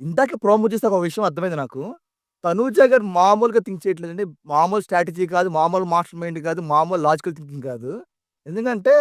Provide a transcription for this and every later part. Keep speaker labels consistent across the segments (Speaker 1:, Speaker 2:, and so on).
Speaker 1: ఇందాక ప్రోమో చూస్తే ఒక విషయం అర్థమైంది నాకు. తనూజ గారు మామూలుగా థింక్ చేయట్లేదండి. మామూలు స్ట్రాటజీ కాదు, మామూలు మాస్టర్ మైండ్ కాదు, మామూలు లాజికల్ థింకింగ్ కాదు. ఎందుకంటే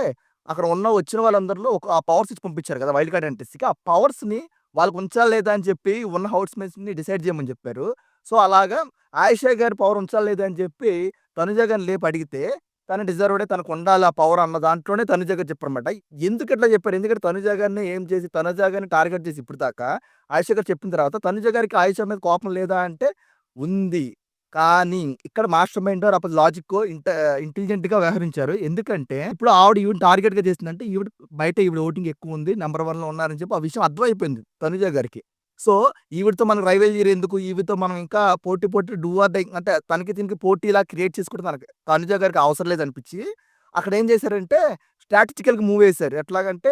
Speaker 1: అక్కడ ఉన్న వచ్చిన వాళ్ళందరిలో ఒక ఆ పవర్స్ ఇచ్చి పంపించారు కదా! వైల్డ్ కార్డ్ ఎంట్రీస్‌కి. ఆ పవర్స్‌ని వాళ్ళకి ఉంచాలి లేదా అని చెప్పి ఉన్న హౌస్ హౌస్‌మేట్స్‌ని డిసైడ్ చేయమని చెప్పారు. సో, అలాగా ఆయిషా గారి పవర్ ఉంచాలి లేదా అని చెప్పి తనుజ గారిని లేపు అడిగితే తన డిజర్వ్‌డే తనకుండాలి ఆ పవర్ అన్న దాంట్లోనే తనుజ గారు చెప్పారనమాట ఎందుకు ఇట్లా చెప్పారు? ఎందుకంటే తనుజ గారిని ఏం చేసి తనుజ గారిని టార్గెట్ చేసి ఇప్పటిదాకా ఆయుష గారు చెప్పిన తర్వాత తనుజ గారికి ఆయుష మీద కోపం లేదా అంటే ఉంది. కానీ ఇక్కడ మాస్టర్ మైండో అప్పుడు లాజిక్ ఇంట ఇంటెలిజెంట్‌గా వ్యవహరించారు. ఎందుకంటే ఇప్పుడు ఆవిడ ఈవిడిని టార్గెట్గా చేసిందంటే ఈవిడ బయట ఈవిడ ఓటింగ్ ఎక్కువ ఉంది నెంబర్ వన్లో ఉన్నారని చెప్పి ఆ విషయం అర్థమైపోయింది తనుజ గారికి. సో, ఈవిడతో మనకు రైవల్రీ ఎందుకు? ఈవితో మనం ఇంకా పోటీ పోటీ డూఆర్ డై అంటే తనకి దీనికి పోటీలా క్రియేట్ చేసుకోవడం తనకి తనుజ గారికి అవసరం లేదనిపించి అక్కడ ఏం చేశారంటే స్ట్రాటజికల్‌గా మూవ్ వేశారు ఎట్లాగంటే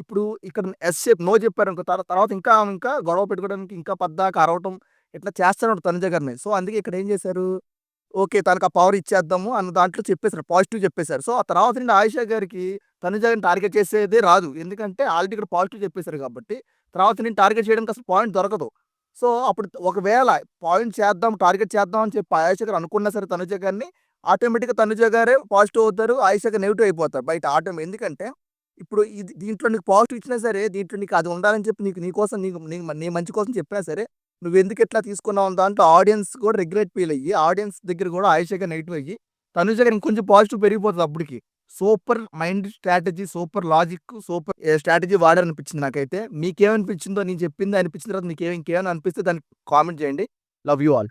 Speaker 1: ఇప్పుడు ఇక్కడ ఎస్ షేప్ నో చెప్పారనుకో అనుకో తర్వాత ఇంకా ఇంకా గొడవ పెట్టుకోవడానికి ఇంకా పద్దాక అరవటం ఇట్లా చేస్తారన్నమాట తనుజ గారిని. సో, అందుకే ఇక్కడ ఏం చేశారు? ఓకే. తనకు ఆ పవర్ ఇచ్చేద్దాము అన్న దాంట్లో చెప్పేసారు. పాజిటివ్ చెప్పేశారు సో, ఆ తర్వాత నుండి ఆయిషా గారికి తనుజ గారిని టార్గెట్ చేసేదే రాదు. ఎందుకంటే ఆల్రెడీ ఇక్కడ పాజిటివ్ చెప్పేశారు కాబట్టి తర్వాత నేను టార్గెట్ చేయడానికి అసలు పాయింట్ దొరకదు. సో, అప్పుడు ఒకవేళ పాయింట్ చేద్దాం, టార్గెట్ చేద్దాం అని చెప్పి ఆయుష గారు అనుకున్నా సరే తనుజ గారిని ఆటోమేటిక్‌గా తనుజ గారే పాజిటివ్ అవుతారు. ఆయుష గారు నెగిటివ్ అయిపోతారు బయట ఆటోమే ఎందుకంటే ఇప్పుడు ఇది దీంట్లో నీకు పాజిటివ్ ఇచ్చినా సరే దీంట్లో నీకు అది ఉండాలని చెప్పి నీకు నీ కోసం నీకు నీ నీ మంచి కోసం చెప్పినా సరే నువ్వు ఎందుకు ఎట్లా తీసుకున్నావు దాంట్లో ఆడియన్స్ కూడా రిగ్రెట్ ఫీల్ అయ్యి ఆడియన్స్ దగ్గర కూడా ఆయుషగా నెగిటివ్ అయ్యి తనుజ గారు ఇంకొంచెం పాజిటివ్ పెరిగిపోతుంది అప్పటికి. Super mind strategy, super logic, super strategy వాడారనిపించింది నాకైతే. మీకేమనిపించిందో నేను చెప్పింది అనిపించిన తర్వాత మీకేం ఇంకేమైనా అనిపిస్తే దానికి కామెంట్ చేయండి. Love you all.